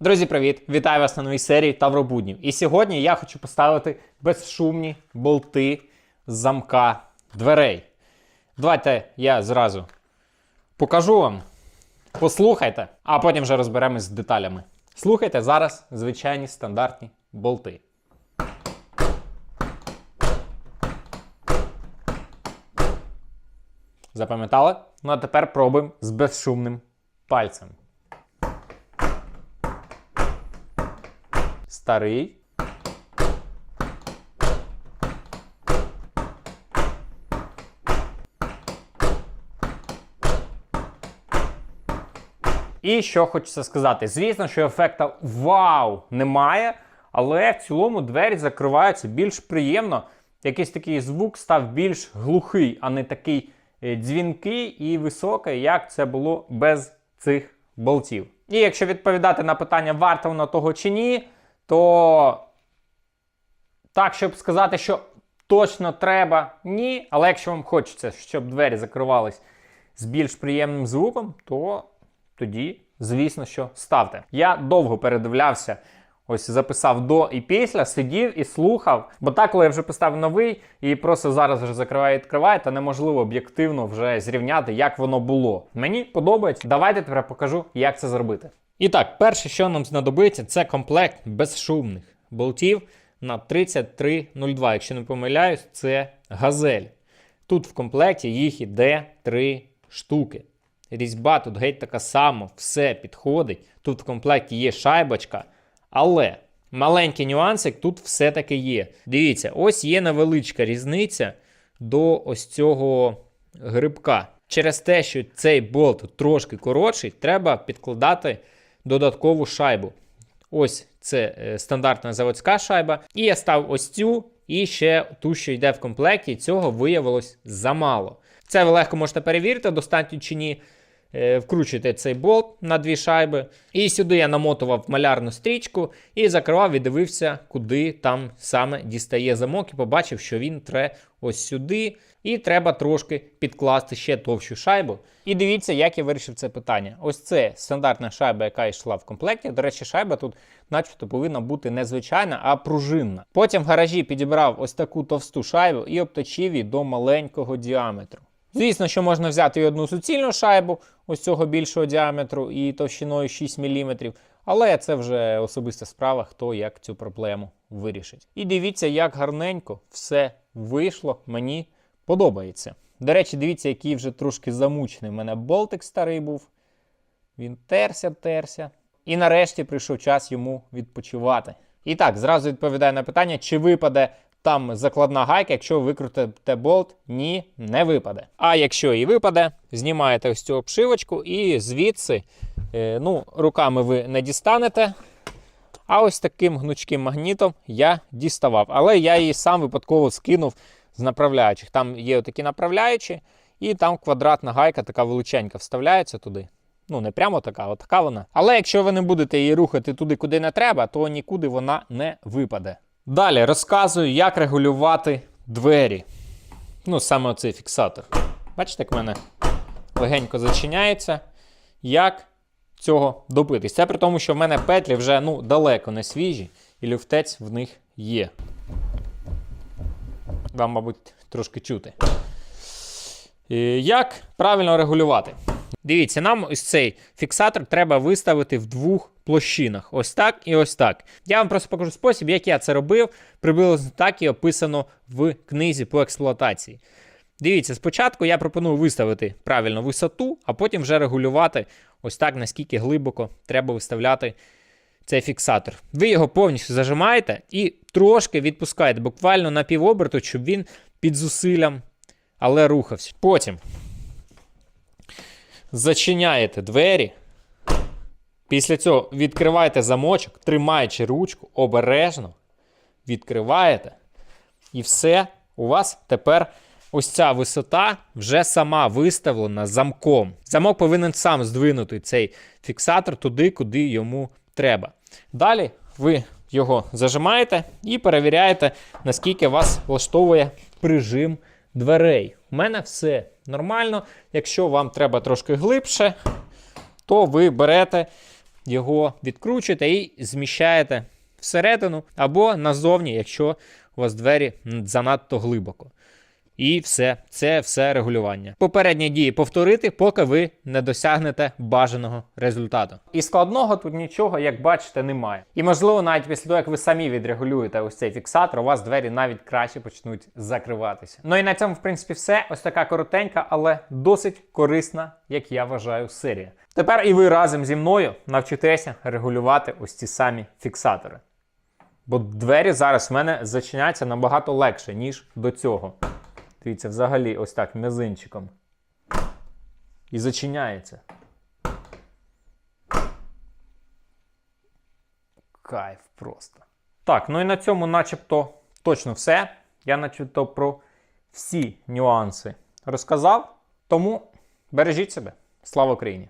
Друзі, привіт! Вітаю вас на новій серії Тавробуднів. І сьогодні я хочу поставити безшумні болти з замка дверей. Давайте я зразу покажу вам. Послухайте, а потім вже розберемось з деталями. Слухайте зараз звичайні стандартні болти. Запам'ятали? Ну а тепер пробуємо з безшумним пальцем. Старий. І що хочеться сказати, звісно, що ефекта вау немає, але в цілому двері закриваються більш приємно. Якийсь такий звук став більш глухий, а не такий е, дзвінкий і високий, як це було без цих болтів. І якщо відповідати на питання, варто воно того чи ні, то так, щоб сказати, що точно треба, ні. Але якщо вам хочеться, щоб двері закривались з більш приємним звуком, то тоді, звісно, що ставте. Я довго передивлявся, ось записав до і після, сидів і слухав. Бо так, коли я вже поставив новий і просто зараз вже закриваю і відкриваю, то неможливо об'єктивно вже зрівняти, як воно було. Мені подобається. Давайте тепер покажу, як це зробити. І так, перше, що нам знадобиться, це комплект безшумних болтів на 3302. Якщо не помиляюсь, це газель. Тут в комплекті їх іде 3 штуки. Різьба тут геть така сама, все підходить. Тут в комплекті є шайбочка. Але маленький нюансик тут все-таки є. Дивіться, ось є невеличка різниця до ось цього грибка. Через те, що цей болт трошки коротший, треба підкладати додаткову шайбу. Ось це е, стандартна заводська шайба. І я став ось цю і ще ту, що йде в комплекті. Цього виявилось замало. Це ви легко можете перевірити, достатньо чи ні. Е, Вкручуєте цей болт на дві шайби. І сюди я намотував малярну стрічку і закривав і дивився, куди там саме дістає замок, і побачив, що він тре ось сюди. І треба трошки підкласти ще товщу шайбу. І дивіться, як я вирішив це питання. Ось це стандартна шайба, яка йшла в комплекті. До речі, шайба тут, начебто, повинна бути не звичайна, а пружинна. Потім в гаражі підібрав ось таку товсту шайбу і обточив її до маленького діаметру. Звісно, що можна взяти і одну суцільну шайбу ось цього більшого діаметру і товщиною 6 мм, але це вже особиста справа, хто як цю проблему вирішить. І дивіться, як гарненько все вийшло, мені подобається. До речі, дивіться, який вже трошки замучений. У мене болтик старий був. Він терся, терся. І нарешті прийшов час йому відпочивати. І так, зразу відповідаю на питання, чи випаде там закладна гайка, якщо ви викрутите болт, ні, не випаде. А якщо і випаде, знімаєте ось цю обшивочку і звідси, е, ну, руками ви не дістанете. А ось таким гнучким магнітом я діставав. Але я її сам випадково скинув з направляючих. Там є такі направляючі, і там квадратна гайка, така величенька, вставляється туди. Ну, не прямо така, а така вона. Але якщо ви не будете її рухати туди, куди не треба, то нікуди вона не випаде. Далі розказую, як регулювати двері. Ну, саме оцей фіксатор. Бачите, як в мене легенько зачиняється. Як цього добитись? Це при тому, що в мене петлі вже ну, далеко не свіжі, і люфтець в них є. Вам, мабуть, трошки чути. Е, Як правильно регулювати? Дивіться, нам ось цей фіксатор треба виставити в двох площинах. Ось так і ось так. Я вам просто покажу спосіб, як я це робив. Приблизно так і описано в книзі по експлуатації. Дивіться, спочатку я пропоную виставити правильно висоту, а потім вже регулювати ось так, наскільки глибоко треба виставляти цей фіксатор. Ви його повністю зажимаєте і трошки відпускаєте, буквально на півоберту, щоб він під зусиллям, але рухався. Потім зачиняєте двері. Після цього відкриваєте замочок, тримаючи ручку обережно, відкриваєте. І все, у вас тепер ось ця висота вже сама виставлена замком. Замок повинен сам здвинути цей фіксатор туди, куди йому треба. Далі ви його зажимаєте і перевіряєте, наскільки вас влаштовує прижим дверей. У мене все нормально. Якщо вам треба трошки глибше, то ви берете його відкручуєте і зміщаєте всередину або назовні, якщо у вас двері занадто глибоко. І все, це все регулювання. Попередні дії повторити, поки ви не досягнете бажаного результату. І складного тут нічого, як бачите, немає. І можливо, навіть після того, як ви самі відрегулюєте ось цей фіксатор, у вас двері навіть краще почнуть закриватися. Ну і на цьому, в принципі, все. Ось така коротенька, але досить корисна, як я вважаю, серія. Тепер і ви разом зі мною навчитеся регулювати ось ці самі фіксатори. Бо двері зараз в мене зачиняються набагато легше, ніж до цього. Дивіться, взагалі, ось так м'язинчиком. І зачиняється. Кайф просто. Так, ну і на цьому начебто точно все. Я начебто про всі нюанси розказав. Тому бережіть себе. Слава Україні!